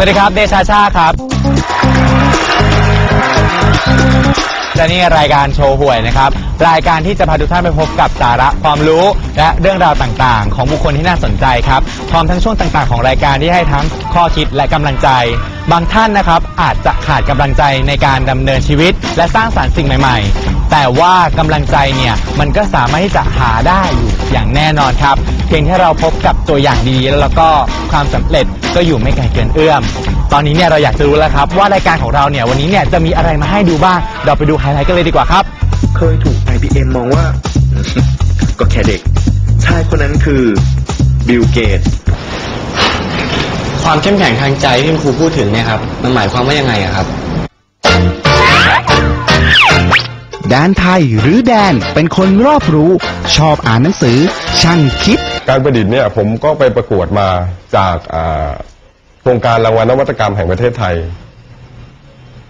สวัสดีครับ เดชาชาครับ และนี่รายการโชว์หวยนะครับ รายการที่จะพาทุกท่านไปพบกับสาระความรู้ และเรื่องราวต่างๆ ของบุคคลที่น่าสนใจครับ พร้อมทั้งช่วงต่างๆ ของรายการที่ให้ทั้งข้อคิดและกำลังใจ บางท่านนะครับอาจจะขาดกำลังใจในการดำเนินชีวิต และสร้างสรรค์สิ่งใหม่ ๆ แต่ว่ากำลังใจเนี่ยมันก็สามารถที่จะหาได้อยู่อย่างแน่นอนครับ เพียงแค่เราพบกับตัวอย่างดีแล้วก็ความสำเร็จก็อยู่ไม่ไกลเกินเอื้อม ตอนนี้เนี่ยเราอยากจะรู้แล้วครับ ว่ารายการของเราเนี่ยวันนี้เนี่ยจะมีอะไรมาให้ดูบ้าง เราไปดูไฮไลท์กันเลยดีกว่าครับ เคยถูก IBM มองว่า ก็แค่เด็ก ชายคนนั้นคือ บิลเกต ความเข้มแข็งทางใจที่คุณครูพูดถึงเนี่ยครับ มันหมายความว่ายังไงอะครับ แดนไทยหรือแดนเป็นคนรอบรู้ ชอบอ่านหนังสือ ช่างคิด การประดิษฐ์เนี่ยผมก็ไปประกวดมาจากอ่าโครงการรางวัลนวัตกรรมแห่งประเทศไทย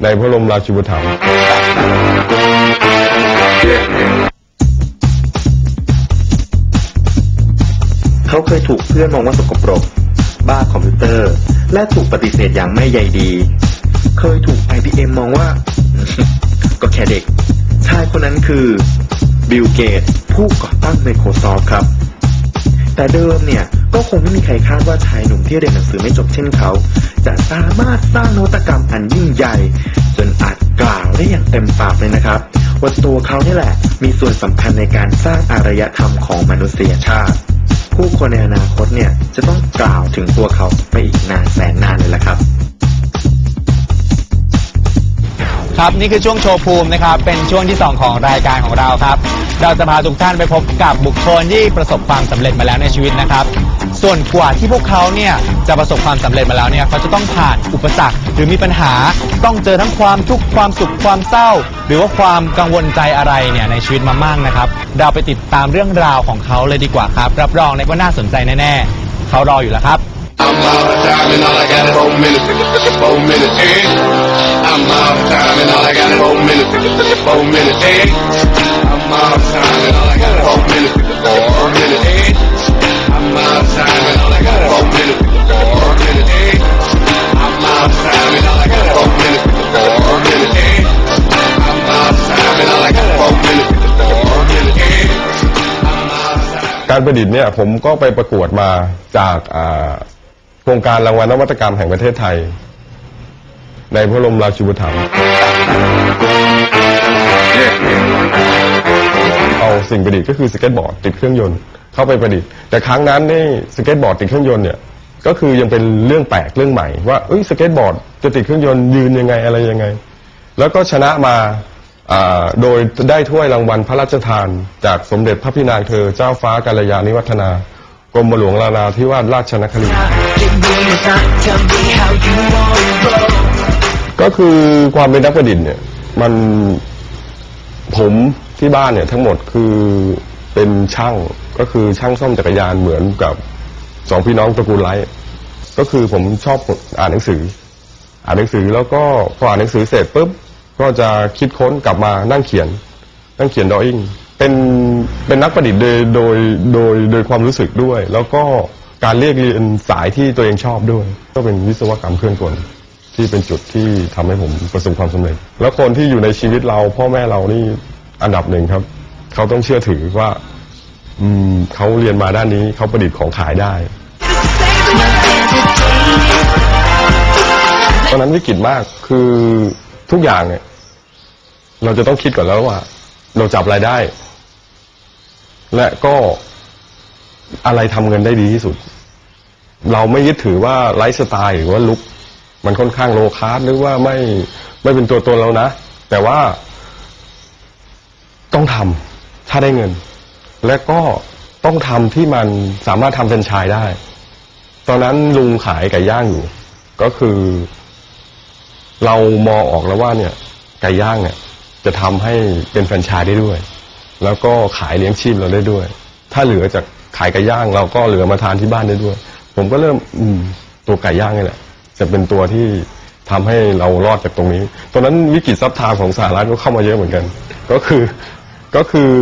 ในพระบรมราชูปถัมภ์เขาเคยถูกเพื่อนมองว่าสกปรก บ้าคอมพิวเตอร์ และถูกปฏิเสธอย่างไม่ใยดี เคยถูก IBM มองว่า ก็แค่เด็ก ชายคนนั้นคือ บิลเกตผู้ก่อตั้ง Microsoft ครับ แต่เดิมเนี่ย ก็คงไม่มีใครคาดว่าชายหนุ่มที่เรียนหนังสือไม่จบเช่นเขา จะสามารถสร้างนวัตกรรมอันยิ่งใหญ่ จนอาจกล่าวได้อย่างเต็มปากเลยนะครับว่าตัวเขานี่แหละ มีส่วนสำคัญในการสร้างอารยธรรมของมนุษยชาติ ผู้คนในอนาคตเนี่ยจะต้องกล่าวถึงตัวเขาไปอีกนานแสนนานเลยละครับ ครับนี่คือช่วงโชว์ภูมินะครับ เป็นช่วงที่ 2 ของรายการของเราครับ เราจะพาทุกท่านไปพบกับบุคคลที่ประสบความสำเร็จมาแล้วในชีวิตนะครับ ส่วนกว่าที่พวกเขาเนี่ยจะประสบความสำเร็จมาแล้วเนี่ยเขาจะต้องผ่านอุปสรรคหรือมีปัญหาต้องเจอทั้งความทุกข์ความสุขความเศร้า หรือว่าความกังวลใจอะไรเนี่ยในชีวิตมามากนะครับ เราไปติดตามเรื่องราวของเขาเลยดีกว่าครับ รับรองเลยว่าน่าสนใจแน่ๆเขารออยู่แล้วครับ I'm out of time and all I got is four minutes. Four minutes, eh? I'm out of time and all I got is four minutes. Four minutes, eh? I'm out of time and all I got is four minutes. Four minutes, eh? I'm out of time and all I got is four minutes. Four minutes, eh? I'm out of time and all I got is four minutes. Four minutes, eh? I'm out of time and all I got is four minutes. Four minutes, eh? I'm out การประดิษฐ์เนี่ยผมก็ไปประกวดมาจากอ่าโครงการรางวัลนวัตกรรมแห่งประเทศไทย ในพระบรมราชูปถัมภ์ เอาสิ่งประดิษฐ์ก็คือสเก็ตบอร์ดติดเครื่องยนต์เข้าไปประดิษฐ์ แต่ครั้งนั้นนี่สเก็ตบอร์ดติดเครื่องยนต์เนี่ยก็คือยังเป็นเรื่องแปลกเรื่องใหม่ ว่าเอ้ยสเก็ตบอร์ดจะติดเครื่องยนต์ยืนยังไงอะไรยังไง แล้วก็ชนะมาโดยได้ถ้วยรางวัลพระราชทาน จากสมเด็จพระพี่นางเธอเจ้าฟ้ากาลยานิวัฒนากรมหลวงรานาธิวาสราชนครินทร์ก็คือความเป็นนักประดิษฐ์เนี่ยมันผม ที่บ้านเนี่ยทั้งหมดคือเป็นช่างก็คือช่างซ่อมจักรยานเหมือนกับสองพี่น้องตระกูลไลท์ก็คือผมชอบอ่านหนังสือ อ่านหนังสือแล้วก็พออ่านหนังสือเสร็จปุ๊บก็จะคิดค้นกลับมานั่งเขียน นั่งเขียนดออิ่งเป็นเป็นนักประดิษฐ์โดยโดยโดยโดยความรู้สึกด้วย แล้วก็การเรียกเรียนสายที่ตัวเองชอบด้วย ก็เป็นวิศวกรรมเครื่องกลที่เป็นจุดที่ทำให้ผมประสบความสำเร็จ แล้วคนที่อยู่ในชีวิตเราพ่อแม่เรานี่ อันดับหนึ่งครับ เขาต้องเชื่อถือว่า อืมเขาเรียนมาด้านนี้เขาประดิษฐ์ของขายได้ตอนนั้นวิกฤตมากคือทุกอย่างเนี่ย เราจะต้องคิดก่อนแล้วว่า เราจับรายได้ และก็อะไรทำเงินได้ดีที่สุด เราไม่ยึดถือว่าไลฟ์สไตล์หรือว่าลุกมันค่อนข้างโลคาร์หรือว่าไม่ไม่เป็นตัวตนเรานะ แต่ว่า ต้องทำถ้าได้เงิน และก็ต้องทำที่มันสามารถทำเป็นไชายได้ ตอนนั้นลุงขายไก่ย่างอยู่ ก็คือ เรามองออกแล้วว่าเนี่ย ไก่ย่างเนี่ย จะทำให้เป็นแฟรนไชส์ได้ด้วย แล้วก็ขายเลี้ยงชีพเราได้ด้วย ถ้าเหลือจากขายไก่ย่าง เราก็เหลือมาทานที่บ้านได้ด้วย ผมก็เริ่มอืมตัวไก่ย่างนี่แหละ จะเป็นตัวที่ทำให้เรารอดจากตรงนี้ ตอนนั้นวิกฤตซับทามของสหรัฐก็เข้ามาเยอะเหมือนกัน ก็คือ ก็คือ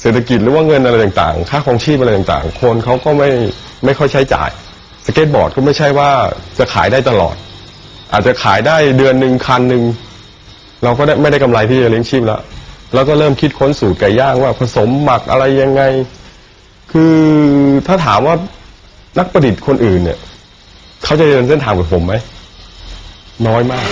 เศรษฐกิจหรือว่าเงินอะไรต่างๆ ค่าของชีพอะไรต่างๆ คนเขาก็ไม่ไม่ค่อยใช้จ่าย สเก็ตบอร์ดก็ไม่ใช่ว่าจะขายได้ตลอด อาจจะขายได้เดือนหนึ่งคันหนึ่งเราก็ได้ไม่ได้กำไรที่จะเลี้ยงชีพแล้วแล้วก็เริ่มคิดค้นสูตรไก่ย่างว่าผสมหมักอะไรยังไง คือถ้าถามว่านักประดิษฐ์คนอื่นเนี่ยเขาจะเดินเส้นทางกับผมไหม น้อยมาก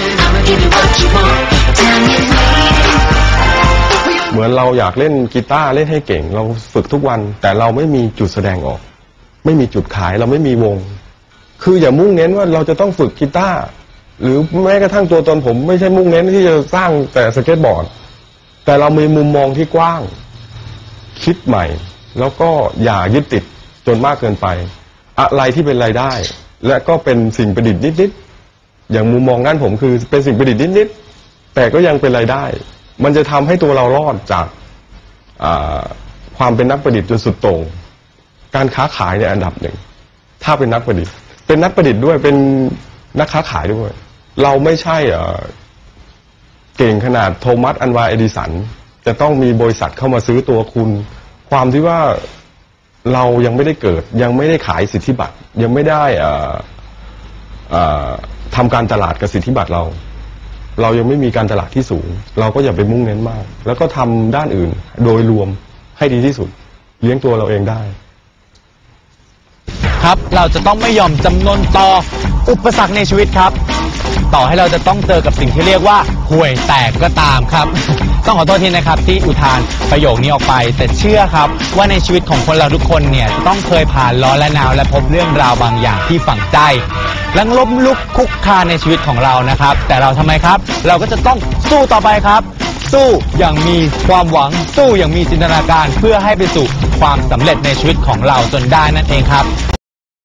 เหมือนเราอยากเล่นกีตาร์เล่นให้เก่ง เราฝึกทุกวัน แต่เราไม่มีจุดแสดงออก ไม่มีจุดขายเราไม่มีวง คืออย่ามุ่งเน้นว่าเราจะต้องฝึกกีตาร์หรือแม้กระทั่งตัวตนผมไม่ใช่มุ่งเน้นที่จะสร้างแต่สเก็ตบอร์ด แต่เรามีมุมมองที่กว้าง คิดใหม่ แล้วก็อย่ายึดติดจนมากเกินไป อะไรที่เป็นรายได้ และก็เป็นสิ่งประดิษฐ์นิดๆอย่างมุมมองด้านผมคือเป็นสิ่งประดิษฐ์นิดๆแต่ก็ยังเป็นรายได้ มันจะทำให้ตัวเรารอดจากอความเป็นนักประดิษฐ์จนสุดโต่งการค้าขายในอันดับหนึ่ง ถ้าเป็นนักประดิษฐ์ เป็นนักประดิษฐ์ด้วยเป็นนักค้าขายด้วย เราไม่ใช่เก่งขนาดโทมัสอันวาเอดิสัน จะต้องมีบริษัทเข้ามาซื้อตัวคุณ ความที่ว่าเรายังไม่ได้เกิด ยังไม่ได้ขายสิทธิบัตร ยังไม่ได้ทำการตลาดกับสิทธิบัตรเรา เรายังไม่มีการตลาดที่สูง เราก็อย่าไปมุ่งเน้นมาก แล้วก็ทำด้านอื่น โดยรวมให้ดีที่สุด เลี้ยงตัวเราเองได้ ครับเราจะต้องไม่ยอมจำนนต่ออุปสรรคในชีวิตครับ ต่อให้เราจะต้องเจอกับสิ่งที่เรียกว่าห่วยแตกก็ตามครับ ต้องขอโทษทีนะครับที่อุทานประโยคนี้ออกไป แต่เชื่อครับ ว่าในชีวิตของคนเราทุกคนเนี่ยต้องเคยผ่านร้อนและหนาวและพบเรื่องราวบางอย่างที่ฝังใจลังล้มลุกคุกคานในชีวิตของเรานะครับ แต่เราทำไมครับ เราก็จะต้องสู้ต่อไปครับ สู้อย่างมีความหวัง สู้อย่างมีจินตนาการเพื่อให้ไปสู่ความสำเร็จในชีวิตของเราจนได้นั่นเองครับ